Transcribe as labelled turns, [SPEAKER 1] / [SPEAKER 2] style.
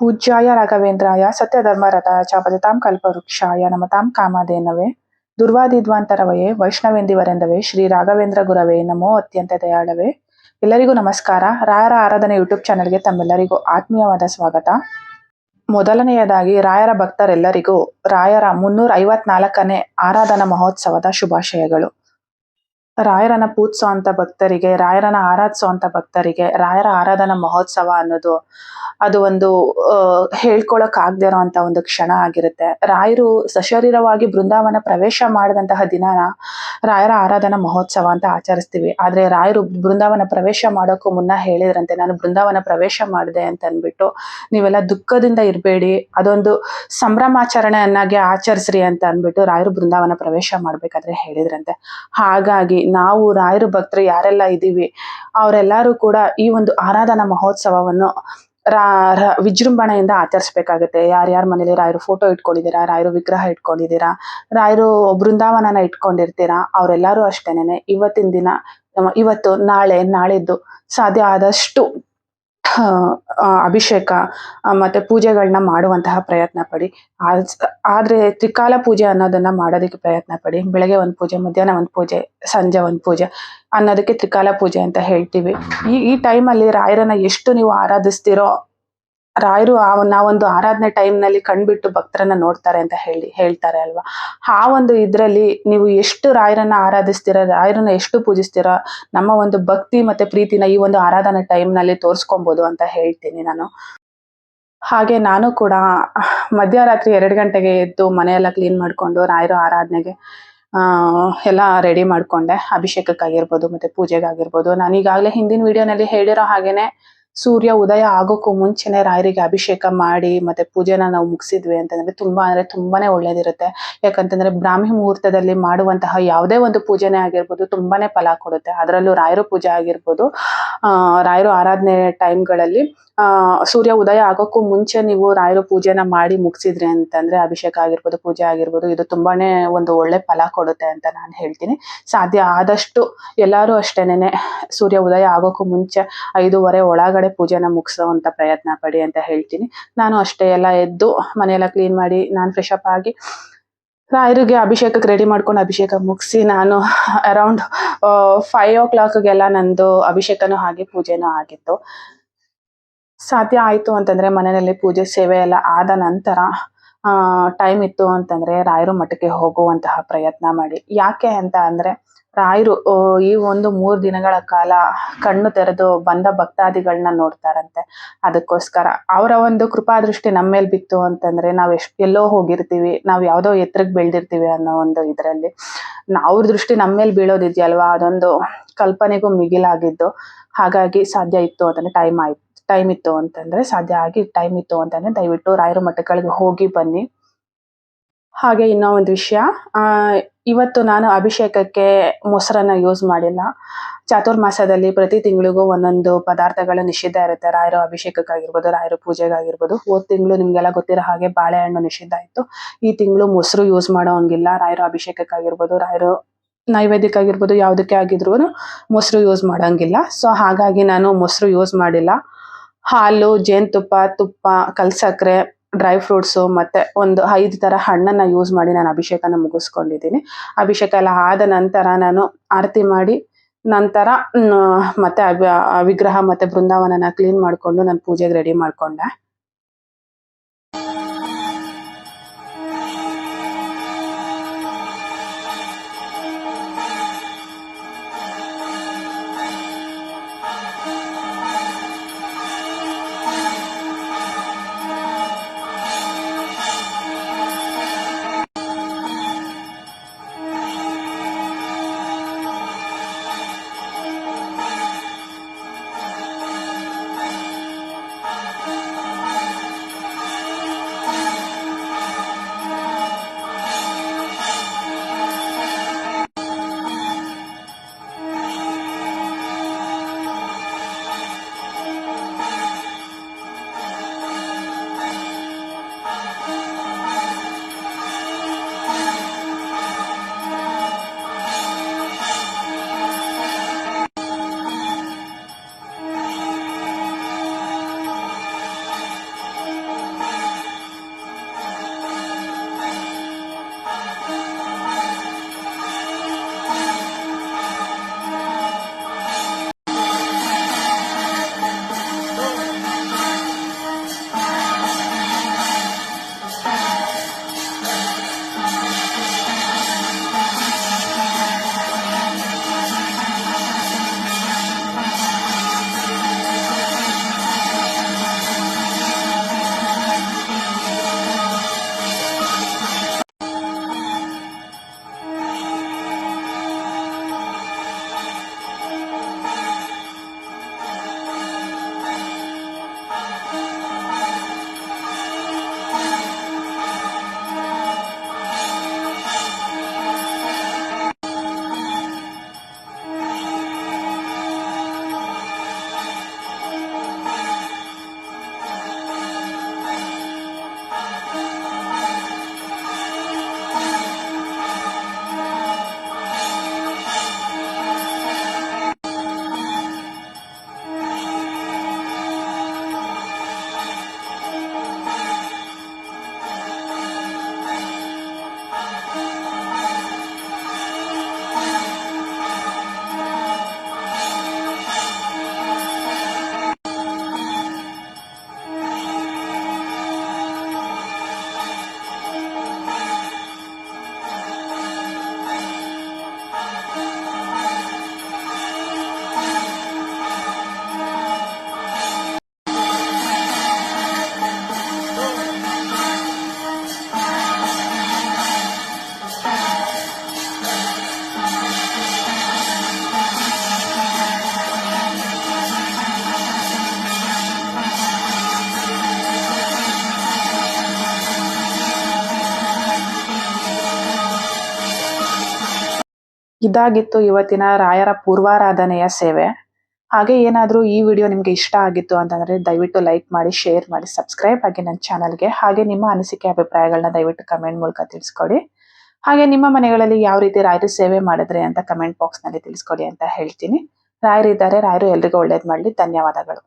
[SPEAKER 1] ಪೂಜ್ಯಾಯ ರಾಘವೇಂದ್ರಾಯ ಸತ್ಯಧರ್ಮರತಾಯ ಚ ಭಜತಾಂ ಕಲ್ಪವೃಕ್ಷಾಯ ನಮತಾಂ ಕಾಮಧೇನವೇ ದುರ್ವಾದಿದ್ವಾಂತರವಯೇ, ವೈಷ್ಣವೇಂದಿವರೆಂದವೇ, ಶ್ರೀ ರಾಘವೇಂದ್ರ ಗುರವೇ ನಮೋ ಅತ್ಯಂತ ದಯಾಳವೇ. ಎಲ್ಲರಿಗೂ ನಮಸ್ಕಾರ. ರಾಯರ ಆರಾಧನೆ ಯೂಟ್ಯೂಬ್ ಚಾನೆಲ್ಗೆ ತಮ್ಮೆಲ್ಲರಿಗೂ ಆತ್ಮೀಯವಾದ ಸ್ವಾಗತ. ಮೊದಲನೆಯದಾಗಿ ರಾಯರ ಭಕ್ತರೆಲ್ಲರಿಗೂ ರಾಯರ ಮುನ್ನೂರ ಐವತ್ನಾಲ್ಕನೇ ಆರಾಧನಾ ಮಹೋತ್ಸವದ ಶುಭಾಶಯಗಳು. ರಾಯರನ ಪೂಜ್ಸೋ ಅಂತ ಭಕ್ತರಿಗೆ, ರಾಯರನ ಆರಾಧಿಸೋ ಅಂತ ಭಕ್ತರಿಗೆ, ರಾಯರ ಆರಾಧನಾ ಮಹೋತ್ಸವ ಅನ್ನೋದು ಅದು ಒಂದು ಹೇಳ್ಕೊಳಕ್ ಆಗದೆ ಇರೋಂತ ಒಂದು ಕ್ಷಣ ಆಗಿರುತ್ತೆ. ರಾಯರು ಸಶರೀರವಾಗಿ ಬೃಂದಾವನ ಪ್ರವೇಶ ಮಾಡಿದಂತಹ ದಿನನ ರಾಯರ ಆರಾಧನಾ ಮಹೋತ್ಸವ ಅಂತ ಆಚರಿಸ್ತೀವಿ. ಆದ್ರೆ ರಾಯರು ಬೃಂದಾವನ ಪ್ರವೇಶ ಮಾಡೋಕ್ಕೂ ಮುನ್ನ ಹೇಳಿದ್ರಂತೆ, ನಾನು ಬೃಂದಾವನ ಪ್ರವೇಶ ಮಾಡಿದೆ ಅಂತ ಅಂದ್ಬಿಟ್ಟು ನೀವೆಲ್ಲ ದುಃಖದಿಂದ ಇರಬೇಡಿ, ಅದೊಂದು ಸಂಭ್ರಮಾಚರಣೆಯನ್ನಾಗಿ ಆಚರಿಸ್ರಿ ಅಂತ ಅಂದ್ಬಿಟ್ಟು ರಾಯರು ಬೃಂದಾವನ ಪ್ರವೇಶ ಮಾಡ್ಬೇಕಾದ್ರೆ ಹೇಳಿದ್ರಂತೆ. ಹಾಗಾಗಿ ನಾವು ರಾಯರ ಭಕ್ತರು ಯಾರೆಲ್ಲ ಇದ್ದೀವಿ, ಅವರೆಲ್ಲರೂ ಕೂಡ ಈ ಒಂದು ಆರಾಧನಾ ಮಹೋತ್ಸವವನ್ನು ರಾ ವಿಜೃಂಭಣೆಯಿಂದ ಆಚರಿಸ್ಬೇಕಾಗತ್ತೆ. ಯಾರ್ಯಾರ ಮನೇಲಿ ರಾಯರು ಫೋಟೋ ಇಟ್ಕೊಂಡಿದ್ದೀರಾ, ರಾಯರು ವಿಗ್ರಹ ಇಟ್ಕೊಂಡಿದ್ದೀರಾ, ರಾಯರು ಬೃಂದಾವನನ ಇಟ್ಕೊಂಡಿರ್ತೀರಾ, ಅವರೆಲ್ಲರೂ ಅಷ್ಟೇನೆ ಇವತ್ತಿನ ದಿನ ಇವತ್ತು ನಾಳೆ, ನಾಳಿದ್ದು ಸಾಧ್ಯ ಆದಷ್ಟು ಅಭಿಷೇಕ ಮತ್ತೆ ಪೂಜೆಗಳನ್ನ ಮಾಡುವಂತಹ ಪ್ರಯತ್ನ ಪಡಿ. ಆದರೆ ಆದ್ರೆ ತ್ರಿಕಾಲ ಪೂಜೆ ಅನ್ನೋದನ್ನ ಮಾಡೋದಕ್ಕೆ ಪ್ರಯತ್ನ ಪಡಿ. ಬೆಳಗ್ಗೆ ಒಂದು ಪೂಜೆ, ಮಧ್ಯಾಹ್ನ ಒಂದು ಪೂಜೆ, ಸಂಜೆ ಒಂದು ಪೂಜೆ ಅನ್ನೋದಕ್ಕೆ ತ್ರಿಕಾಲ ಪೂಜೆ ಅಂತ ಹೇಳ್ತೀವಿ. ಈ ಈ ಟೈಮಲ್ಲಿ ರಾಯರನ್ನ ಎಷ್ಟು ನೀವು ಆರಾಧಿಸ್ತೀರೋ ರಾಯರು ಆ ನಾವೊಂದು ಆರಾಧನೆ ಟೈಮ್ನಲ್ಲಿ ಕಣ್ಬಿಟ್ಟು ಭಕ್ತರನ್ನ ನೋಡ್ತಾರೆ ಅಂತ ಹೇಳಿ ಹೇಳ್ತಾರೆ ಅಲ್ವಾ? ಆ ಒಂದು ಇದ್ರಲ್ಲಿ ನೀವು ಎಷ್ಟು ರಾಯರನ್ನ ಆರಾಧಿಸ್ತೀರ, ರಾಯರನ್ನ ಎಷ್ಟು ಪೂಜಿಸ್ತೀರ, ನಮ್ಮ ಒಂದು ಭಕ್ತಿ ಮತ್ತೆ ಪ್ರೀತಿನ ಈ ಒಂದು ಆರಾಧನಾ ಟೈಮ್ನಲ್ಲಿ ತೋರಿಸ್ಕೊಬೋದು ಅಂತ ಹೇಳ್ತೀನಿ ನಾನು. ಹಾಗೆ ನಾನು ಕೂಡ ಮಧ್ಯರಾತ್ರಿ ಎರಡು ಗಂಟೆಗೆ ಎದ್ದು ಮನೆಯೆಲ್ಲ ಕ್ಲೀನ್ ಮಾಡಿಕೊಂಡು ರಾಯರ ಆರಾಧನೆಗೆ ಎಲ್ಲ ರೆಡಿ ಮಾಡ್ಕೊಂಡೆ. ಅಭಿಷೇಕಕ್ಕಾಗಿರ್ಬೋದು, ಮತ್ತೆ ಪೂಜೆಗಾಗಿರ್ಬೋದು. ನಾನು ಈಗಾಗಲೇ ಹಿಂದಿನ ವಿಡಿಯೋನಲ್ಲಿ ಹೇಳಿರೋ ಹಾಗೇನೆ ಸೂರ್ಯ ಉದಯ ಆಗೋಕ್ಕೂ ಮುಂಚೆನೆ ರಾಯರಿಗೆ ಅಭಿಷೇಕ ಮಾಡಿ, ಮತ್ತೆ ಪೂಜೆನ ನಾವು ಮುಗಿಸಿದ್ವಿ ಅಂತಂದ್ರೆ ತುಂಬಾ ಅಂದ್ರೆ ತುಂಬಾನೇ ಒಳ್ಳೇದಿರುತ್ತೆ. ಯಾಕಂತಂದ್ರೆ ಬ್ರಾಹ್ಮಿ ಮುಹೂರ್ತದಲ್ಲಿ ಮಾಡುವಂತಹ ಯಾವುದೇ ಒಂದು ಪೂಜೆನೇ ಆಗಿರ್ಬೋದು ತುಂಬಾನೇ ಫಲ ಕೊಡುತ್ತೆ. ಅದರಲ್ಲೂ ರಾಯರ ಪೂಜೆ ಆಗಿರ್ಬೋದು. ರಾಯರು ಆರಾಧನೆ ಟೈಮ್ಗಳಲ್ಲಿ ಸೂರ್ಯ ಉದಯ ಆಗೋಕ್ಕೂ ಮುಂಚೆ ನೀವು ರಾಯರ ಪೂಜೆನ ಮಾಡಿ ಮುಗಿಸಿದ್ರಿ ಅಂತಂದ್ರೆ ಅಭಿಷೇಕ ಆಗಿರ್ಬೋದು, ಪೂಜೆ ಆಗಿರ್ಬೋದು, ಇದು ತುಂಬಾನೇ ಒಂದು ಒಳ್ಳೆ ಫಲ ಕೊಡುತ್ತೆ ಅಂತ ನಾನು ಹೇಳ್ತೀನಿ. ಸಾಧ್ಯ ಆದಷ್ಟು ಎಲ್ಲರೂ ಅಷ್ಟೇನೆ ಸೂರ್ಯ ಉದಯ ಆಗೋಕ್ಕೂ ಮುಂಚೆ ಐದೂವರೆ ಒಳಗಡೆ ಪೂಜೆನ ಮುಗಿಸೋವಂಥ ಪ್ರಯತ್ನ ಪಡಿ ಅಂತ ಹೇಳ್ತೀನಿ. ನಾನು ಅಷ್ಟೇ ಎಲ್ಲ ಎದ್ದು ಮನೆಯೆಲ್ಲ ಕ್ಲೀನ್ ಮಾಡಿ ನಾನು ಫ್ರೆಶ್ ಅಪ್ ಆಗಿ ರಾಯರಿಗೆ ಅಭಿಷೇಕಕ್ಕೆ ರೆಡಿ ಮಾಡ್ಕೊಂಡು ಅಭಿಷೇಕ ಮುಗಿಸಿ ನಾನು ಅರೌಂಡ್ ಫೈವ್ ಓ ಕ್ಲಾಕ್ಗೆಲ್ಲ ನಂದು ಅಭಿಷೇಕನೂ ಹಾಗೆ ಪೂಜೆನೂ ಆಗಿತ್ತು. ಸಾಧ್ಯ ಆಯಿತು ಅಂತಂದ್ರೆ ಮನೆಯಲ್ಲಿ ಪೂಜೆ ಸೇವೆ ಎಲ್ಲ ಆದ ನಂತರ ಟೈಮ್ ಇತ್ತು ಅಂತಂದ್ರೆ ರಾಯರು ಮಠಕ್ಕೆ ಹೋಗುವಂತಹ ಪ್ರಯತ್ನ ಮಾಡಿ. ಯಾಕೆ ಅಂತ ಅಂದ್ರೆ ರಾಯರು ಈ ಒಂದು ಮೂರು ದಿನಗಳ ಕಾಲ ಕಣ್ಣು ತೆರೆದು ಬಂದ ಭಕ್ತಾದಿಗಳನ್ನ ನೋಡ್ತಾರಂತೆ. ಅದಕ್ಕೋಸ್ಕರ ಅವರ ಒಂದು ಕೃಪಾದೃಷ್ಟಿ ನಮ್ಮ ಮೇಲೆ ಬಿತ್ತು ಅಂತಂದ್ರೆ ನಾವ್ ಎಷ್ಟ್, ಎಲ್ಲೋ ಹೋಗಿರ್ತೀವಿ, ನಾವ್ ಯಾವ್ದೋ ಎತ್ತರಕ್ಕೆ ಬೆಳೆದಿರ್ತೀವಿ ಅನ್ನೋ ಒಂದು ಇದರಲ್ಲಿ. ಅವ್ರ ದೃಷ್ಟಿ ನಮ್ಮ ಮೇಲೆ ಬೀಳೋದಿದೆಯಲ್ವಾ? ಅದೊಂದು ಕಲ್ಪನೆಗೂ ಮಿಗಿಲಾಗಿದ್ದು ಹಾಗಾಗಿ ಸಾಧ್ಯ ಇತ್ತು ಅಂತಂದ್ರೆ ಟೈಮ್ ಆಯ್ತು ಟೈಮ್ ಇತ್ತು ಅಂತಂದ್ರೆ ಸಾಧ್ಯ ಆಗಿ ಟೈಮ್ ಇತ್ತು ಅಂತಂದ್ರೆ ದಯವಿಟ್ಟು ರಾಯರ ಮಠಗಳಿಗೆ ಹೋಗಿ ಬನ್ನಿ. ಹಾಗೆ ಇನ್ನೂ ಒಂದು ವಿಷಯ ಇವತ್ತು ನಾನು ಅಭಿಷೇಕಕ್ಕೆ ಮೊಸರನ್ನ ಯೂಸ್ ಮಾಡಿಲ್ಲ. ಚಾತುರ್ಮಾಸದಲ್ಲಿ ಪ್ರತಿ ತಿಂಗಳಿಗೂ ಒಂದೊಂದು ಪದಾರ್ಥಗಳು ನಿಷಿದ್ಧ ಇರುತ್ತೆ. ರಾಯರ ಅಭಿಷೇಕಕ್ಕಾಗಿರ್ಬೋದು, ರಾಯರ ಪೂಜೆಗಾಗಿರ್ಬೋದು. ಹೋದ ತಿಂಗಳು ನಿಮಗೆಲ್ಲ ಗೊತ್ತಿರೋ ಹಾಗೆ ಬಾಳೆಹಣ್ಣು ನಿಷಿದ್ಧ ಇತ್ತು ಈ ತಿಂಗಳು ಮೊಸರು ಯೂಸ್ ಮಾಡೋಂಗಿಲ್ಲ. ರಾಯರ ಅಭಿಷೇಕಕ್ಕಾಗಿರ್ಬೋದು, ರಾಯರು ನೈವೇದ್ಯಕ್ಕಾಗಿರ್ಬೋದು, ಯಾವುದಕ್ಕೆ ಆಗಿದ್ರು ಮೊಸರು ಯೂಸ್ ಮಾಡೋಂಗಿಲ್ಲ. ಸೊ ಹಾಗಾಗಿ ನಾನು ಮೊಸರು ಯೂಸ್ ಮಾಡಿಲ್ಲ. ಹಾಲು, ಜೇನುತುಪ್ಪ, ತುಪ್ಪ ಕಲ್ಸಕ್ರೆ ಡ್ರೈ ಫ್ರೂಟ್ಸು ಮತ್ತೆ ಒಂದು ಐದು ಥರ ಹಣ್ಣನ್ನು ಯೂಸ್ ಮಾಡಿ ನಾನು ಅಭಿಷೇಕನ ಮುಗಿಸ್ಕೊಂಡಿದ್ದೀನಿ. ಅಭಿಷೇಕ ಎಲ್ಲ ಆದ ನಂತರ ನಾನು ಆರತಿ ಮಾಡಿ, ನಂತರ ಮತ್ತೆ ವಿಗ್ರಹ ಮತ್ತೆ ಬೃಂದಾವನನ ಕ್ಲೀನ್ ಮಾಡಿಕೊಂಡು ನಾನು ಪೂಜೆಗೆ ರೆಡಿ ಮಾಡ್ಕೊಂಡೆ. ಇದಾಗಿತ್ತು ಇವತ್ತಿನ ರಾಯರ ಪೂರ್ವಾರಾಧನೆಯ ಸೇವೆ. ಹಾಗೆ ಏನಾದರೂ ಈ ವಿಡಿಯೋ ನಿಮಗೆ ಇಷ್ಟ ಆಗಿತ್ತು ಅಂತಂದ್ರೆ ದಯವಿಟ್ಟು ಲೈಕ್ ಮಾಡಿ, ಶೇರ್ ಮಾಡಿ, ಸಬ್ಸ್ಕ್ರೈಬ್ ಆಗಿ ನನ್ನ ಚಾನಲ್ಗೆ. ಹಾಗೆ ನಿಮ್ಮ ಅನಿಸಿಕೆ ಅಭಿಪ್ರಾಯಗಳನ್ನ ದಯವಿಟ್ಟು ಕಮೆಂಟ್ ಮೂಲಕ ತಿಳಿಸ್ಕೊಡಿ. ಹಾಗೆ ನಿಮ್ಮ ಮನೆಗಳಲ್ಲಿ ಯಾವ ರೀತಿ ರಾಯರು ಸೇವೆ ಮಾಡಿದ್ರೆ ಅಂತ ಕಮೆಂಟ್ ಬಾಕ್ಸ್ನಲ್ಲಿ ತಿಳಿಸ್ಕೊಡಿ ಅಂತ ಹೇಳ್ತೀನಿ. ರಾಯರಿದ್ದಾರೆ, ರಾಯರು ಎಲ್ರಿಗೂ ಒಳ್ಳೇದು ಮಾಡಲಿ. ಧನ್ಯವಾದಗಳು.